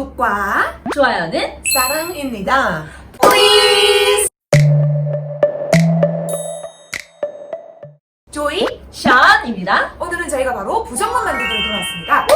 구독과 좋아요는 사랑입니다. 조이, 샤은입니다. 오늘은 저희가 바로 부정문 만들기로 돌아왔습니다.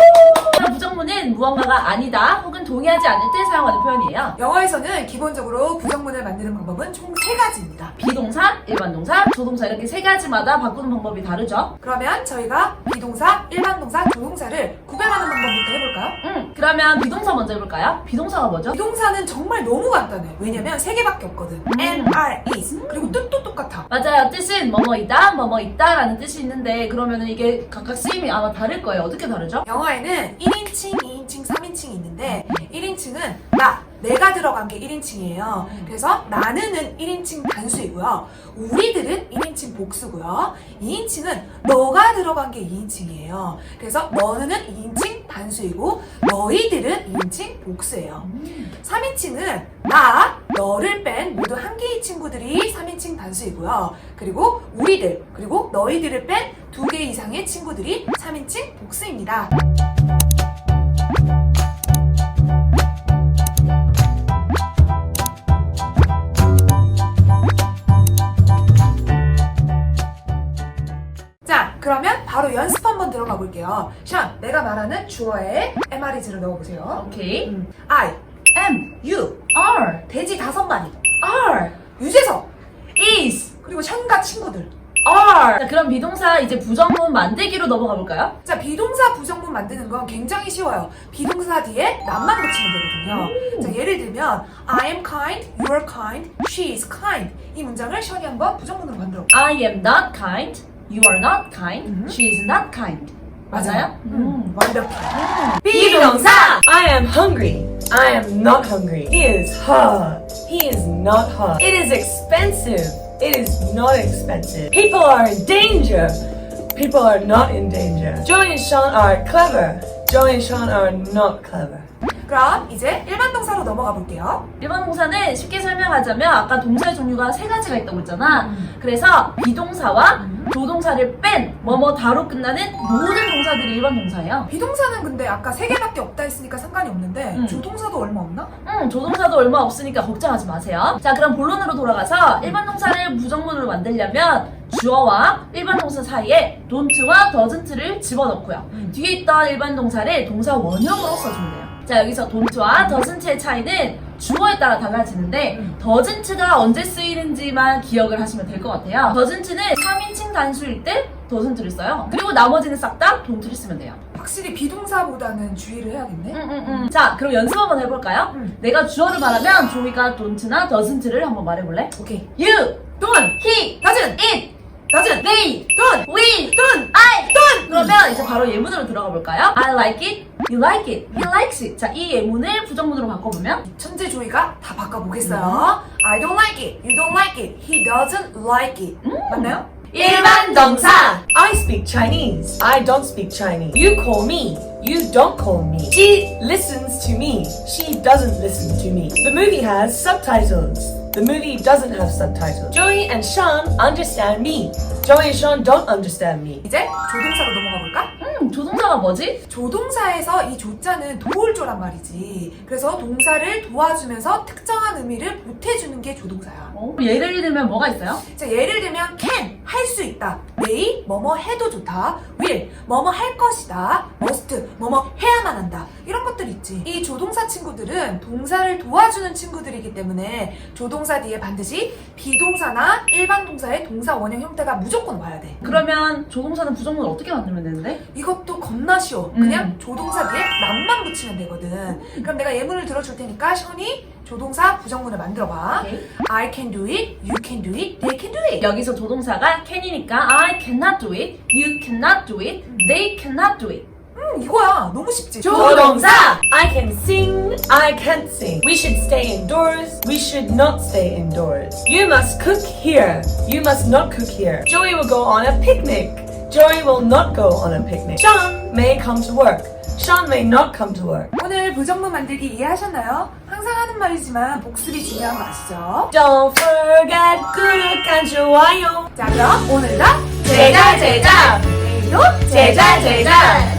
부정문은 무언가가 아니다 혹은 동의하지 않을 때 사용하는 표현이에요. 영어에서는 기본적으로 부정문을 만드는 방법은 총 세 가지입니다. 비동사, 일반 동사, 조동사 이렇게 세 가지마다 바꾸는 방법이 다르죠. 그러면 저희가 비동사, 일반 동사, 조동사를 구별하는 방법부터 음, 그러면 비동사 먼저 해볼까요? 비동사가 뭐죠? 비동사는 정말 너무 간단해. 왜냐면 세 개밖에 없거든. 음. N, R, is. 그리고 뜻도 똑같아. 맞아요. 뜻은 뭐뭐이다, 뭐뭐있다라는 뜻이 있는데 그러면은 이게 각각 쓰임이 아마 다를 거예요. 어떻게 다르죠? 영어에는 1인칭, 2인칭, 3인칭이 있는데 1인칭은 나, 내가 들어간 게 1인칭이에요. 그래서 나는은 1인칭 단수이고요. 우리들은 1인칭 복수고요. 2인칭은 너가 들어간 게 2인칭이에요. 그래서 너는 2인칭 단수이고 너희들은 2인칭 복수예요. 3인칭은 나, 너를 뺀 모두 한 개의 친구들이 3인칭 단수이고요. 그리고 우리들, 그리고 너희들을 뺀 두 개 이상의 친구들이 3인칭 복수입니다. 연습 한번 들어가 볼게요. 션, 내가 말하는 주어에 MR이즈를 넣어보세요. 오케이. 음, I, M, you, R, 돼지 다섯 마리, R, 유재석, is, 그리고 션과 친구들. R. 자, 그럼 비동사 이제 부정문 만들기로 넘어가 볼까요? 자, 비동사 부정문 만드는 건 굉장히 쉬워요. 비동사 뒤에 남만 붙이면 되거든요. 자, 예를 들면 I am kind, you are kind, she is kind. 이 문장을 션이 한번 부정문으로 만들어. I am not kind, you are not kind, 음. she is not kind. 맞아요? 음, 완벽해. 비동사! I am hungry. I am not hungry. He is hot. He is not hot. It is expensive. It is not expensive. People are in danger. People are not in danger. Joey and Sean are clever. Joey and Sean are not clever. 그럼 이제 일반 동사로 넘어가 볼게요. 일반 동사는 쉽게 설명하자면 아까 동사의 종류가 세 가지가 있다고 했잖아. 그래서 비동사와 조동사를 뺀 뭐뭐 다로 끝나는 모든 동사들이 일반 동사예요. 비동사는 근데 아까 세 개밖에 없다 했으니까 상관이 없는데 음. 조동사도 얼마 없나? 음, 조동사도 얼마 없으니까 걱정하지 마세요. 자, 그럼 본론으로 돌아가서 일반 동사를 부정문으로 만들려면 주어와 일반 동사 사이에 don't와 doesn't를 집어넣고요. 음. 뒤에 있던 일반 동사를 동사 원형으로 써주면 돼요. 자, 여기서 don't와 doesn't의 차이는 주어에 따라 달라지는데 음. doesn't가 언제 쓰이는지만 기억을 하시면 될 것 같아요. doesn't는 3인칭 단수일 때 doesn't를 써요. 그리고 나머지는 싹다 don't를 쓰면 돼요. 확실히 비동사보다는 주의를 해야겠네. 음, 음, 음. 자, 그럼 연습 한번 해볼까요? 음. 내가 주어를 말하면 조이가 don't나 doesn't를 한번 말해볼래? 오케이. You, don't, he, doesn't, it, doesn't, they, don't, we, don't. I, don't. 그러면 이제 바로 예문으로 들어가 볼까요? I like it, you like it, he likes it. 자, 이 예문을 부정문으로 바꿔보면 천재 조이가 다 바꿔보겠어요. I don't like it. You don't like it. He doesn't like it. 맞나요? 일반 동사. I speak Chinese. I don't speak Chinese. You call me. You don't call me. She listens to me. She doesn't listen to me. The movie has subtitles. The movie doesn't have subtitles. Joey and Sean understand me. Joey and Sean don't understand me. 이제 조동사로 넘어가 볼까? 음, 조동사가 뭐지? 조동사에서 이 조자는 도울 조란 말이지. 그래서 동사를 도와주면서 특정한 의미를 보태주는 게 조동사야. 어, 예를 들면 뭐가 있어요? 자, 예를 들면 can 할 수 있다. may 뭐뭐 해도 좋다. will 뭐뭐 할 것이다. must 뭐뭐 해야만 한다. 이런 것들 있지. 이 조동사 친구들은 동사를 도와주는 친구들이기 때문에 조동 사 뒤에 반드시 비동사나 일반 동사의 동사 원형 형태가 무조건 와야 돼. 그러면 조동사는 부정문을 어떻게 만들면 되는데? 이것도 겁나 쉬워. 음. 그냥 조동사 뒤에 남만 붙이면 되거든. 그럼 내가 예문을 들어줄 테니까 션이 조동사 부정문을 만들어봐. 오케이. I can do it, you can do it, they can do it. 여기서 조동사가 can이니까 I cannot do it, you cannot do it, they cannot do it. 음, 이거야. 너무 쉽지? 조동사! I can sing. I can't sing. We should stay indoors. We should not stay indoors. You must cook here. You must not cook here. Joey will go on a picnic. Joey will not go on a picnic. Sean may come to work. Sean may not come to work. 오늘 부정문 만들기 이해하셨나요? 항상 하는 말이지만 복습이 중요한 거 아시죠? Don't forget 구독한 좋아요. 자, 그럼 오늘도 제자, 제자! 내일도 제자, 제자!